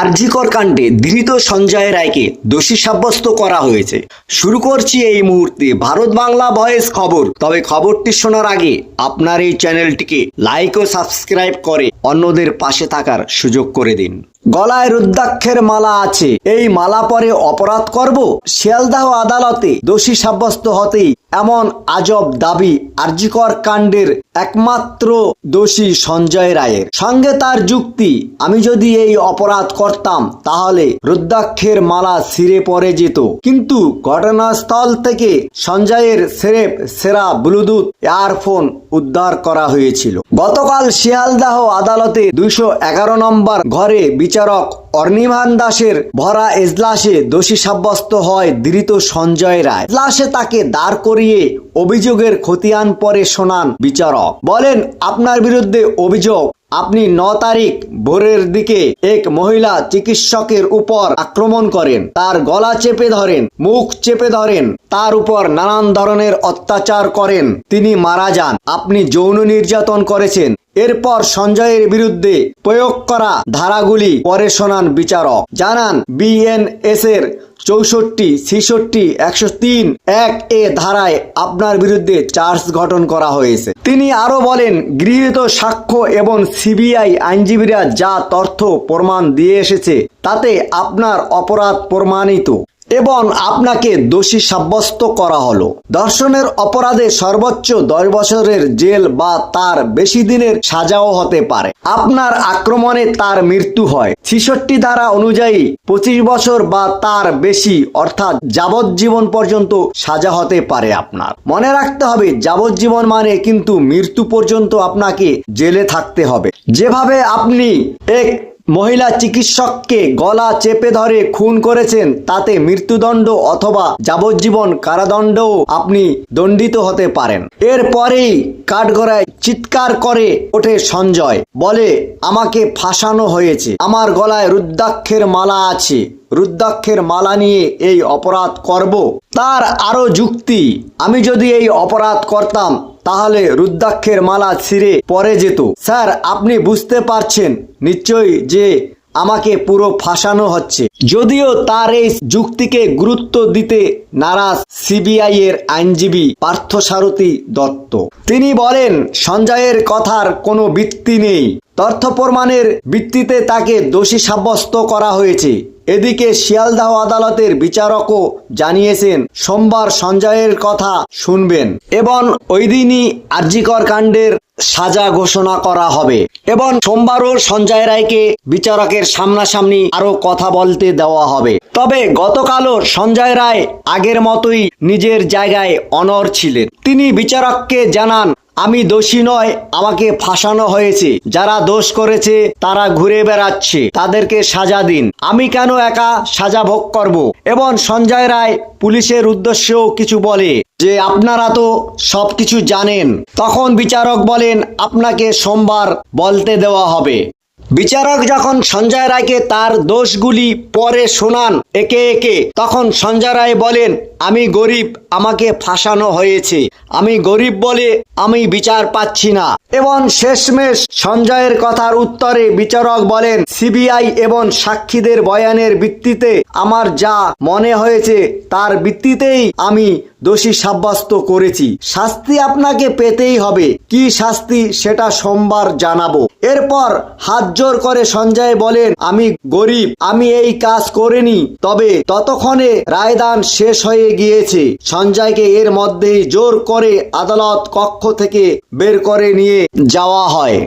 আরজিকর কাণ্ডে ধৃত সঞ্জয় রায়কে দোষী সাব্যস্ত করা হয়েছে। শুরু করছি এই মুহূর্তে ভারত বাংলা ভয়েস খবর। তবে খবরটি শোনার আগে আপনার এই চ্যানেলটিকে লাইক ও সাবস্ক্রাইব করে অন্যদের পাশে থাকার সুযোগ করে দিন। গলায় রুদ্রাক্ষের মালা আছে। এই মালা পরে অপরাধ করব? শিয়ালদাহ আদালতে দোষী সাব্যস্ত হতেই এমন আজব দাবি আরজিকর কাণ্ডের একমাত্র দোষী সঞ্জয় রায়ের। সঙ্গে তার যুক্তি, আমি যদি এই অপরাধ করতাম, তাহলে রুদ্রাক্ষের মালা ছিঁড়ে পড়ে যেত। কিন্তু ঘটনাস্থল থেকে সঞ্জয়ের সেরেপ, সেরা ব্লুটুথ, ইয়ারফোন উদ্ধার করা হয়েছিল। গতকাল শিয়ালদাহ আদালতে দুইশো এগারো নম্বর ঘরে বিচারক অর্নিমান দাসের ভরা এজলাসে দোষী সাব্যস্ত হয় ধৃত সঞ্জয় রায়। এজলাসে তাকে দাঁড় করিয়ে অভিযোগের খতিয়ান পরে শোনান বিচারক। বলেন, আপনার বিরুদ্ধে অভিযোগ আপনি ন তারিখ ভোরের দিকে এক মহিলা চিকিৎসকের উপর আক্রমণ করেন। তার গলা চেপে ধরেন, মুখ চেপে ধরেন, তার উপর নানান ধরনের অত্যাচার করেন। তিনি মারা যান। আপনি যৌন নির্যাতন করেছেন। এরপর সঞ্জয়ের বিরুদ্ধে প্রয়োগ করা ধারাগুলি পরে শোনান বিচারক। জানান বিএনএস এর চৌষট্টি, ছেষট্টি, একশো তিন, এক এ ধারায় আপনার বিরুদ্ধে চার্জ গঠন করা হয়েছে। তিনি আরও বলেন, গৃহীত সাক্ষ্য এবং সিবিআই আইনজীবীরা যা তথ্য প্রমাণ দিয়ে এসেছে, তাতে আপনার অপরাধ প্রমাণিত। এবং আপনাকে দোষী সাব্যস্ত করা হলো। ধর্ষণের অপরাধে সর্বোচ্চ দশ বছরের জেল বা তার বেশি দিনের সাজাও হতে পারে। আপনার আক্রমণে তার মৃত্যু হয়। ছিষট্টি ধারা অনুযায়ী পঁচিশ বছর বা তার বেশি, অর্থাৎ যাবজ্জীবন পর্যন্ত সাজা হতে পারে আপনার। মনে রাখতে হবে, যাবজ্জীবন মানে কিন্তু মৃত্যু পর্যন্ত আপনাকে জেলে থাকতে হবে। যেভাবে আপনি এক মহিলা চিকিৎসককে গলা চেপে ধরে খুন করেছেন, তাতে মৃত্যুদণ্ড অথবা যাবজ্জীবন কারাদণ্ডও আপনি দণ্ডিত হতে পারেন। এরপরেই কাঠগড়ায় চিৎকার করে ওঠে সঞ্জয়, বলে, আমাকে ফাঁসানো হয়েছে। আমার গলায় রুদ্রাক্ষের মালা আছে। রুদ্রাক্ষের মালা নিয়ে এই অপরাধ করব। তার আরও যুক্তি, আমি যদি এই অপরাধ করতাম, তাহলে রুদ্রাক্ষের মালা ছিঁড়ে পরে যেত। স্যার, আপনি বুঝতে পারছেন নিশ্চয়ই যে আমাকে পুরো ফাঁসানো হচ্ছে। যদিও তার এই যুক্তিকে গুরুত্ব দিতে নারাজ সিবিআই এর আইনজীবী পার্থসারথী দত্ত। তিনি বলেন, সঞ্জয়ের কথার কোনো ভিত্তি নেই। তথ্য প্রমাণের ভিত্তিতে তাকে দোষী সাব্যস্ত করা হয়েছে। এদিকে শিয়ালদাহ আদালতের বিচারকও জানিয়েছেন, সোমবার সঞ্জয়ের কথা শুনবেন। এবং ওই দিনই আরজিকর কাণ্ডের সাজা ঘোষণা করা হবে। এবং সোমবারও সঞ্জয় রায়কে বিচারকের সামনাসামনি আরও কথা বলতে দেওয়া হবে। তবে গতকালও সঞ্জয় রায় আগের মতোই নিজের জায়গায় অনর ছিলেন। তিনি বিচারককে জানান আমি দোষী নয়, আমাকে ফাঁসানো হয়েছে। যারা দোষ করেছে, তারা ঘুরে বেড়াচ্ছে। তাদেরকে সাজা দিন। আমি কেন একা সাজা ভোগ করব? এবং সঞ্জয় রায় পুলিশের উদ্দেশ্যেও কিছু বলে যে, আপনারা তো সব কিছু জানেন। তখন বিচারক বলেন, আপনাকে সোমবার বলতে দেওয়া হবে। বিচারক যখন সঞ্জয় রায়কে তার দোষগুলি পরে শোনান একে একে, তখন সঞ্জয় রায় বলেন, আমি গরিব, আমাকে ফাঁসানো হয়েছে। আমি গরিব বলে আমি বিচার পাচ্ছি না। এবং শেষমেশ সঞ্জয়ের কথার উত্তরে বিচারক বলেন, সিবিআই এবং সাক্ষীদের বয়ানের ভিত্তিতে আমার যা মনে হয়েছে, তার ভিত্তিতেই আমি দোষী সাব্যস্ত করেছি। শাস্তি আপনাকে পেতেই হবে। কি শাস্তি সেটা সোমবার জানাব। এরপর হাত জোর করে সঞ্জয় বলেন, আমি গরিব, আমি এই কাজ করিনি, তবে ততক্ষণে রায়দান শেষ হয়ে গিয়েছে। সঞ্জয়কে এর মধ্যেই জোর করে আদালত কক্ষ থেকে বের করে নিয়ে যাওয়া হয়।